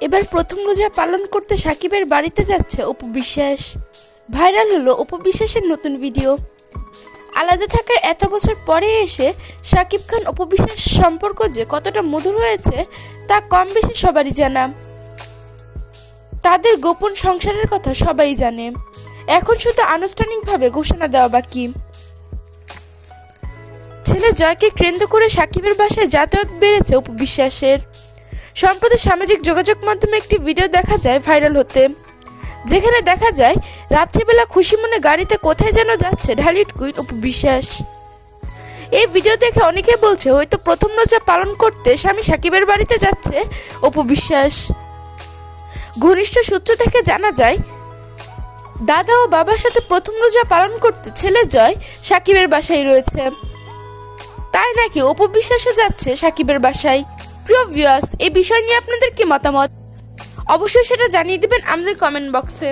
এবার প্রথম রোজা পালন করতে সাকিবের বাড়িতে যাচ্ছে অপু বিশ্বাস ভাইরাল হলো অপু বিশ্বাসের নতুন ভিডিও। আলাদা থাকার এত বছর পরে এসে সাকিব খান অপু বিশ্বাস সম্পর্ক যে কতটা মধুর হয়েছে, তা কম বেশি সবারই জানা। তাদের গোপন সংসারের কথা সবাই জানে। এখন শুধু আনুষ্ঠানিকভাবে ঘোষণা দেওয়া বাকি। ছেলে জয়কে কেন্দ্র করে সাকিবের বাসায় যাতায়াত বেড়েছে অপু বিশ্বাসের সম্প্রতি সামাজিক যোগাযোগ মাধ্যমে একটি ভিডিও দেখা যায় ভাইরাল হতে। যেখানে দেখা যায়, রাত্রিবেলা খুশি মনে গাড়িতে কোথায় যেন যাচ্ছে ঢালিট কুইন অপু বিশ্বাস এই ভিডিও দেখে অনেকে বলছে, হয়তো প্রথম রোজা পালন করতে স্বামী সাকিবের বাড়িতে যাচ্ছে অপু বিশ্বাস ঘনিষ্ঠ সূত্র থেকে জানা যায়, দাদা ও বাবার সাথে প্রথম রোজা পালন করতে ছেলে জয় সাকিবের বাসায় রয়েছে। তাই নাকি অপু বিশ্বাসও যাচ্ছে সাকিবের বাসায়? প্রিয় ভিউয়ার্স এই বিষয় নিয়ে আপনাদের কি মতামত? অবশ্যই সেটা জানিয়ে দিবেন আমাদের কমেন্ট বক্সে